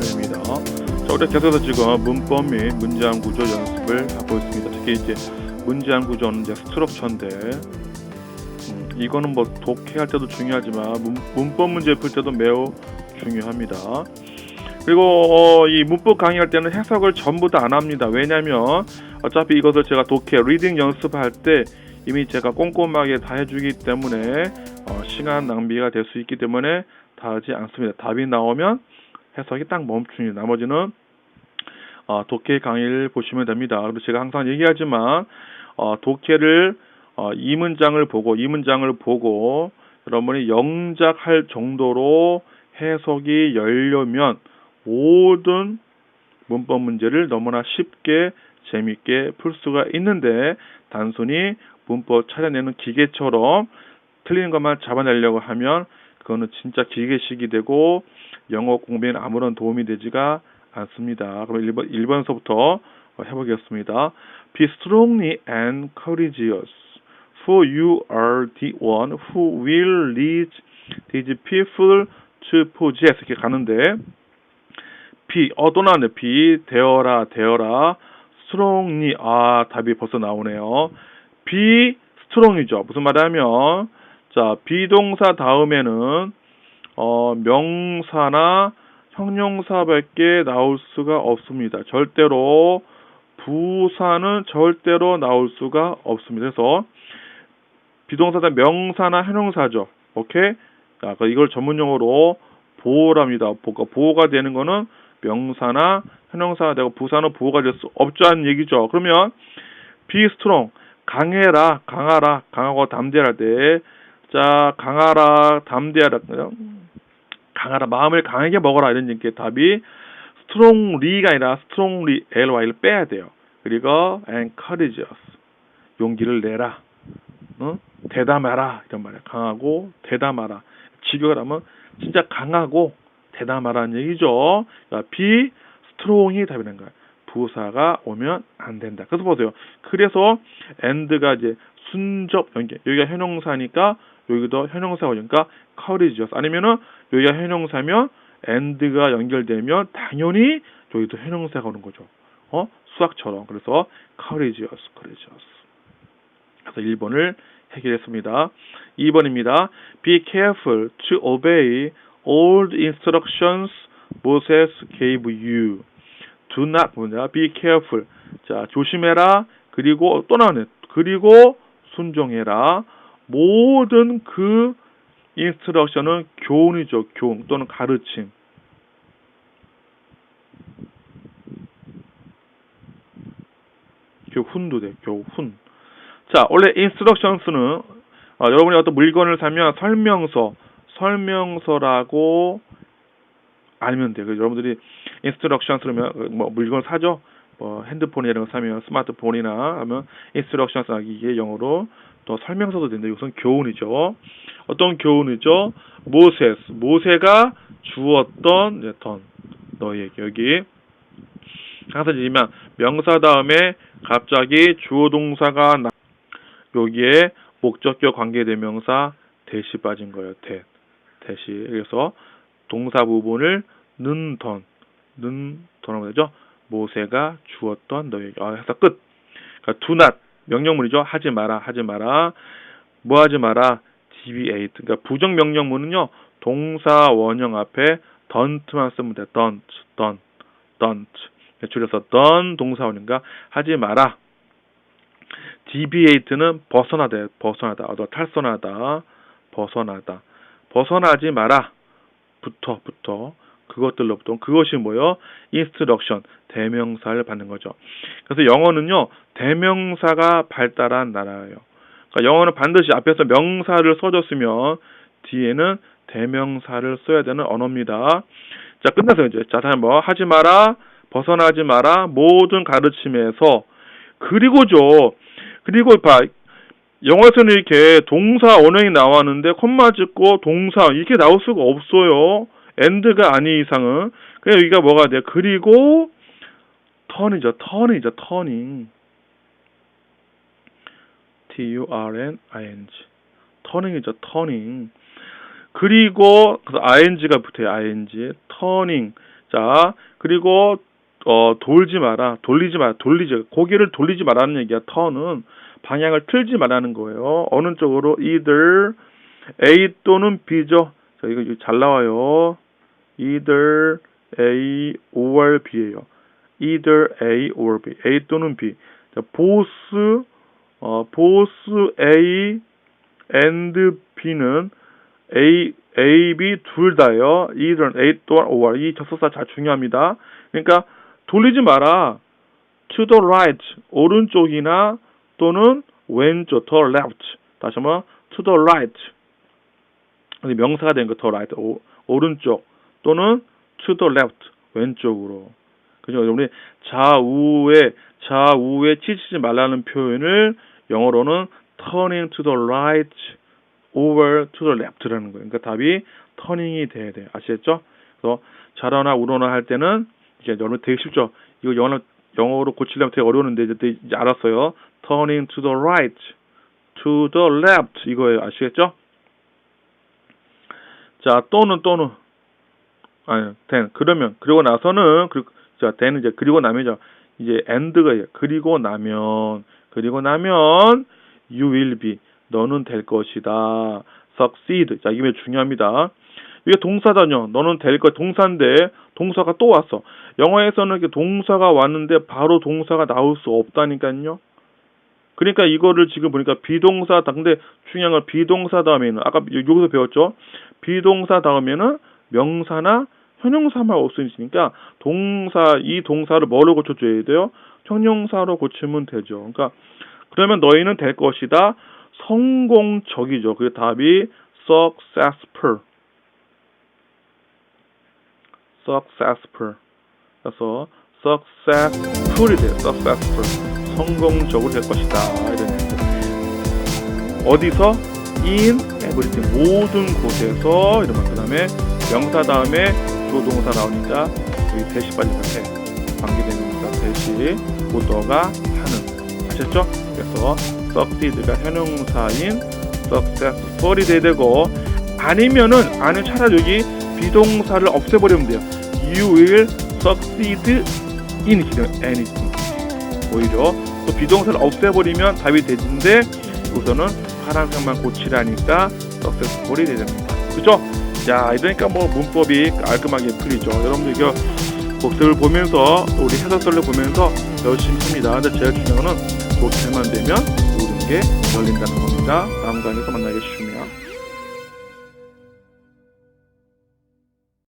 쌤입니다. 자, 우리 계속해서 지금 문법 및 문장 구조 연습을 하고 있습니다. 특히 이제 문장 구조는 이제 스트럭처인데, 음, 이거는 뭐 독해할 때도 중요하지만 문, 문법 문제 풀 때도 매우 중요합니다. 그리고 어, 이 문법 강의할 때는 해석을 전부 다 안 합니다. 왜냐하면 어차피 이것을 제가 독해 리딩 연습할 때 이미 제가 꼼꼼하게 다 해주기 때문에 어, 시간 낭비가 될 수 있기 때문에 다 하지 않습니다. 답이 나오면 해석이 딱 멈춥니다. 나머지는 어, 독해 강의를 보시면 됩니다. 그리고 제가 항상 얘기하지만 어, 독해를 어, 이 문장을 보고 이 문장을 보고 여러분이 영작할 정도로 해석이 열려면 모든 문법 문제를 너무나 쉽게 재밌게 풀 수가 있는데 단순히 문법 찾아내는 기계처럼 틀리는 것만 잡아내려고 하면 그거는 진짜 기계식이 되고 영어 공부에는 아무런 도움이 되지가 않습니다. 그럼 1번, 1번서부터 해보겠습니다. Be strongly and courageous, for you are the one who will lead these people to possess. 이렇게 가는데, be, 어, 또 나왔네. be, 되어라, 되어라. strongly, 아, 답이 벌써 나오네요. be strong이죠. 무슨 말이냐면, 자, 비동사 다음에는 어, 명사나 형용사밖에 나올 수가 없습니다. 절대로 부사는 절대로 나올 수가 없습니다. 그래서 비동사다 명사나 형용사죠. 오케이? 자, 그 이걸 전문 용어로 보호랍니다. 보호가, 보호가 되는 거는 명사나 형용사가 되고 부사는 보호가 될 수 없자는 얘기죠. 그러면 be strong 강해라, 강하라, 강하고 담대할 때 자, 강하라, 담대하라, 강하라, 마음을 강하게 먹어라 이런 얘기 답이 strongly가 아니라 strongly ly를 빼야 돼요. 그리고 encourageous 용기를 내라, 어? 대담하라 이런 말이야. 강하고 대담하라. 직역을 하면 진짜 강하고 대담하라는 얘기죠. 그러니까 be strong이 답이라는 거야. 부사가 오면 안 된다. 그래서 보세요. 그래서 and가 이제 순접 연계. 여기가 형용사니까 여기도 형용사가 오니까 courageous. 아니면은 여기가 형용사면 and가 연결되면 당연히 여기도 형용사가 오는 거죠. 어? 수학처럼. 그래서 courageous, courageous. 그래서 1번을 해결했습니다. 2번입니다. Be careful to obey the instructions Moses gave you. Do not 뭐냐? Be careful. 자, 조심해라. 그리고 또 나오네. 그리고 순종해라. 모든 그 인스트럭션은 교훈이죠. 교훈 또는 가르침. 교훈도 돼. 교훈. 자, 원래 인스트럭션스는 어, 여러분이 어떤 물건을 사면 설명서, 설명서라고 알면 돼요. 여러분들이 인스트럭션 쓰면 뭐 물건 사죠. 뭐 핸드폰 이런 거 사면 스마트폰이나 하면 인스트럭션 이게 영어로 또 설명서도 된다. 이것은 교훈이죠. 어떤 교훈이죠? 모세스 모세가 주었던 던 너희에게 여기 항상 지만 명사 다음에 갑자기 주어 동사가 나 여기에 목적격 관계대명사 대시 빠진 거예요. 대 대시 그래서 동사 부분을 는던 하면 되죠. 모세가 주었던 너에게 아, 해서 끝. 그러니까 do not 명령문이죠. 하지 마라, 하지 마라. 뭐 하지 마라? deviate. 그러니까 부정 명령문은요. 동사 원형 앞에 don't만 쓰면 돼. don't, don't, don't. 줄여서 don't 동사 원형과 하지 마라. deviate는 벗어나다, 벗어나다, 얻어 탈선하다, 벗어나다. 벗어나지 마라. 부터, 부터. 그것들로부터 그것이 뭐요? instruction 대명사를 받는 거죠. 그래서 영어는요 대명사가 발달한 나라예요. 그러니까 영어는 반드시 앞에서 명사를 써줬으면 뒤에는 대명사를 써야 되는 언어입니다. 자 끝나서 이제 자 다시 뭐 하지 마라 벗어나지 마라 모든 가르침에서 그리고죠 그리고 봐 영어에서는 이렇게 동사 원형이 나왔는데 콤마 짓고 동사 이렇게 나올 수가 없어요. 엔드가 아닌 이상은 그냥 여기가 뭐가 돼요? 그리고 턴이죠. 턴이죠. 터닝. T U R N I N G. 터닝이죠. 터닝. 그리고 그 ing가 붙어요. ing. 터닝. 자, 그리고 어 돌지 마라, 돌리지 마라, 돌리지 고개를 돌리지 말라는 얘기야. 턴은 방향을 틀지 말라는 거예요. 어느 쪽으로 either A 또는 B죠. 자, 이거 잘 나와요. Either A or B예요. either A or B. A 또는 B. 자, both 어 both A and B는 A, A, B 둘 다요. either A 또는 or 이 접속사 잘 중요합니다. 그러니까 돌리지 마라. to the right 오른쪽이나 또는 왼쪽 to left 다시 한번 to the right 명사가 된 거 to right 오, 오른쪽 또는 to the left 왼쪽으로 그죠? 우리 좌우에 좌우에 치치지 말라는 표현을 영어로는 turning to the right over to the left라는 거예요. 그러니까 답이 터닝이 돼야 돼요. 아시겠죠? 그래서 좌로나 우로나 할 때는 이제 여러분 되게 쉽죠. 이거 영어로 영어로 고치려면 되게 어려웠는데 이제, 이제 알았어요. turning to the right, to the left 이거예요. 아시겠죠? 자 또는 또는 아니 then 그러면 그리고 나서는 그, 자 then 이제 그리고 나면죠. 이제 end가 있어요. 그리고 나면 그리고 나면 you will be 너는 될 것이다. succeed. 자, 이게 중요합니다. 이게 동사잖요. 너는 될 것, 동사인데, 동사가 또 왔어. 영어에서는 이렇게 동사가 왔는데, 바로 동사가 나올 수 없다니까요. 그러니까 이거를 지금 보니까 비동사, 근데 중요한 건 비동사 다음에는, 아까 여기서 배웠죠? 비동사 다음에는 명사나 형용사만 있으니까, 동사, 이 동사를 뭐로 고쳐줘야 돼요? 형용사로 고치면 되죠. 그러니까, 그러면 너희는 될 것이다. 성공적이죠. 그 답이 successful. successful. 그래서 successful이 돼요. successful. 성공적으로 될 것이다. 이런. 어디서? in everything. 모든 곳에서 이러면 그 다음에 명사 다음에 조동사 나오니까 여기 대시 같아. 관계되니까 대시 보더가 하는. 아셨죠? 그래서 succeed가 현용사인 successful이 돼야 되고 아니면은 아니면 차라리 여기 비동사를 없애버리면 돼요. You will succeed in anything. 오히려 또 비동사를 없애버리면 답이 되는데 우선은 파란색만 고치라니까 successful이 되됩니다. 그죠? 자, 이러니까 뭐 문법이 깔끔하게 풀리죠. 여러분들 이거 복습을 보면서 또 우리 해설서를 보면서 열심히 합니다. 근데 제일 중요한 거는 독해만 되면 모든 게 열린다는 겁니다. 다음 강에서 만나겠습니다.